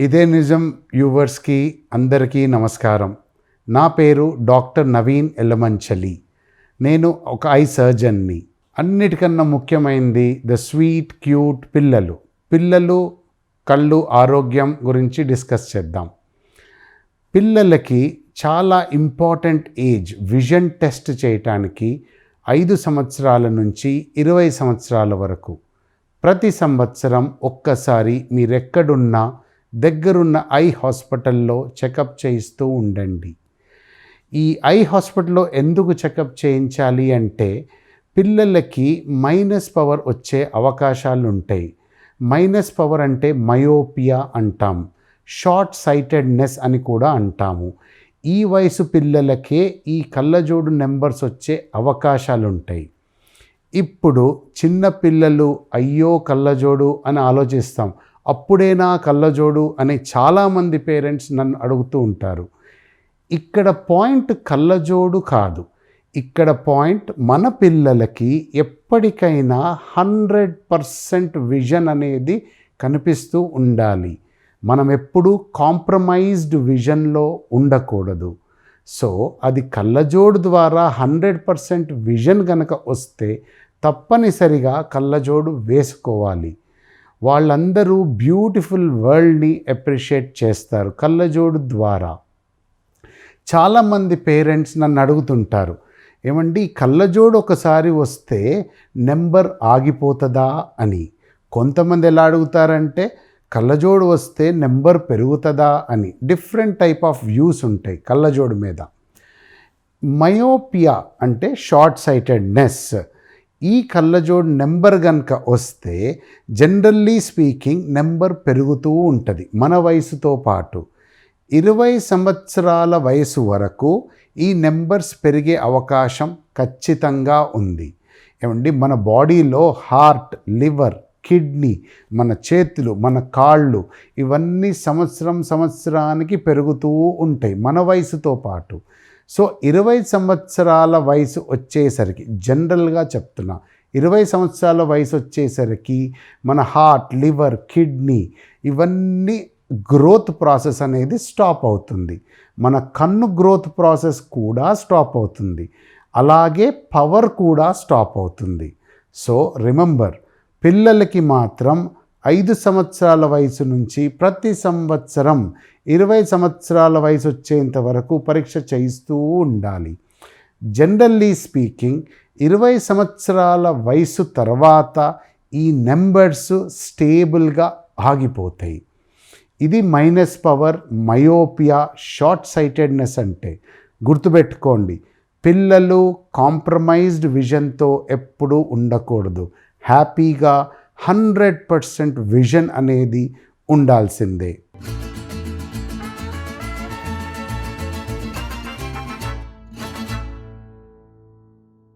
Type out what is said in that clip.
ఇదే నిజం యూవర్స్కి అందరికీ నమస్కారం. నా పేరు డాక్టర్ నవీన్ ఎల్లమంచలి. నేను ఒక ఐ సర్జన్ని. అన్నిటికన్నా ముఖ్యమైనది ద స్వీట్ క్యూట్ పిల్లలు. పిల్లలు కళ్ళు ఆరోగ్యం గురించి డిస్కస్ చేద్దాం. పిల్లలకి చాలా ఇంపార్టెంట్ ఏజ్ విజన్ టెస్ట్ చేయటానికి ఐదు సంవత్సరాల నుంచి ఇరవై సంవత్సరాల వరకు. ప్రతి సంవత్సరం ఒక్కసారి మీరెక్కడున్నా దగ్గరున్న ఐ హాస్పిటల్లో చెకప్ చేయిస్తూ ఉండండి. ఈ ఐ హాస్పిటల్లో ఎందుకు చెకప్ చేయించాలి అంటే పిల్లలకి మైనస్ పవర్ వచ్చే అవకాశాలు ఉంటాయి మైనస్ పవర్ అంటే మయోపియా అంటాం. షార్ట్ సైటెడ్నెస్ అని కూడా అంటాము. ఈ వయసు పిల్లలకే ఈ కళ్ళజోడు నెంబర్స్ వచ్చే అవకాశాలు ఉంటాయి ఇప్పుడు చిన్న పిల్లలు అయ్యో కళ్ళజోడు అని ఆలోచిస్తాం. అప్పుడేనా కళ్ళజోడు అని చాలామంది పేరెంట్స్ నన్ను అడుగుతూ ఉంటారు. ఇక్కడ పాయింట్ కళ్ళజోడు కాదు. ఇక్కడ పాయింట్ మన పిల్లలకి ఎప్పటికైనా హండ్రెడ్ పర్సెంట్ విజన్ అనేది కనిపిస్తూ ఉండాలి. మనం ఎప్పుడూ కాంప్రమైజ్డ్ విజన్లో ఉండకూడదు. సో అది కళ్ళజోడు ద్వారా హండ్రెడ్ పర్సెంట్ విజన్ కనుక వస్తే తప్పనిసరిగా కళ్ళజోడు వేసుకోవాలి. వాళ్ళందరూ బ్యూటిఫుల్ వరల్డ్ని అప్రిషియేట్ చేస్తారు కళ్ళజోడు ద్వారా. చాలామంది పేరెంట్స్ నన్ను అడుగుతుంటారు ఏమండి కళ్ళజోడు ఒకసారి వస్తే నెంబర్ ఆగిపోతుందా? అని. కొంతమంది ఎలా అడుగుతారంటే కళ్ళజోడు వస్తే నెంబర్ పెరుగుతుందా? అని. డిఫరెంట్ టైప్ ఆఫ్ వ్యూస్ ఉంటాయి కళ్ళజోడు మీద. మయోపియా అంటే షార్ట్ సైటెడ్నెస్. ఈ కళ్ళజోడు నెంబర్ కనుక వస్తే జనరల్లీ స్పీకింగ్ నెంబర్ పెరుగుతూ ఉంటుంది. మన వయసుతో పాటు ఇరవై సంవత్సరాల వయసు వరకు ఈ నెంబర్స్ పెరిగే అవకాశం ఖచ్చితంగా ఉంది. ఏమండి? మన బాడీలో హార్ట్ లివర్ కిడ్నీ మన చేతులు మన కాళ్ళు ఇవన్నీ సంవత్సరం సంవత్సరానికి పెరుగుతూ ఉంటాయి. మన వయసుతో పాటు సో ఇరవై సంవత్సరాల వయసు వచ్చేసరికి జనరల్గా చెప్తున్నా ఇరవై సంవత్సరాల వయసు వచ్చేసరికి మన హార్ట్ లివర్ కిడ్నీ ఇవన్నీ గ్రోత్ ప్రాసెస్ అనేది స్టాప్ అవుతుంది. మన కన్ను గ్రోత్ ప్రాసెస్ కూడా స్టాప్ అవుతుంది. అలాగే పవర్ కూడా స్టాప్ అవుతుంది. సో రిమెంబర్ పిల్లలకి మాత్రం ఐదు సంవత్సరాల వయసు నుంచి ప్రతి సంవత్సరం ఇరవై సంవత్సరాల వయసు వచ్చేంత వరకు పరీక్ష చేయిస్తూ ఉండాలి. జనరల్లీ స్పీకింగ్ ఇరవై సంవత్సరాల వయసు తర్వాత ఈ నెంబర్స్ స్టేబుల్గా ఆగిపోతాయి. ఇది minus power myopia short sightedness అంటే గుర్తుపెట్టుకోండి. పిల్లలు కాంప్రమైజ్డ్ విజన్తో ఎప్పుడూ ఉండకూడదు. హ్యాపీగా హండ్రెడ్ పర్సెంట్ విజన్ అనేది ఉండాల్సిందే.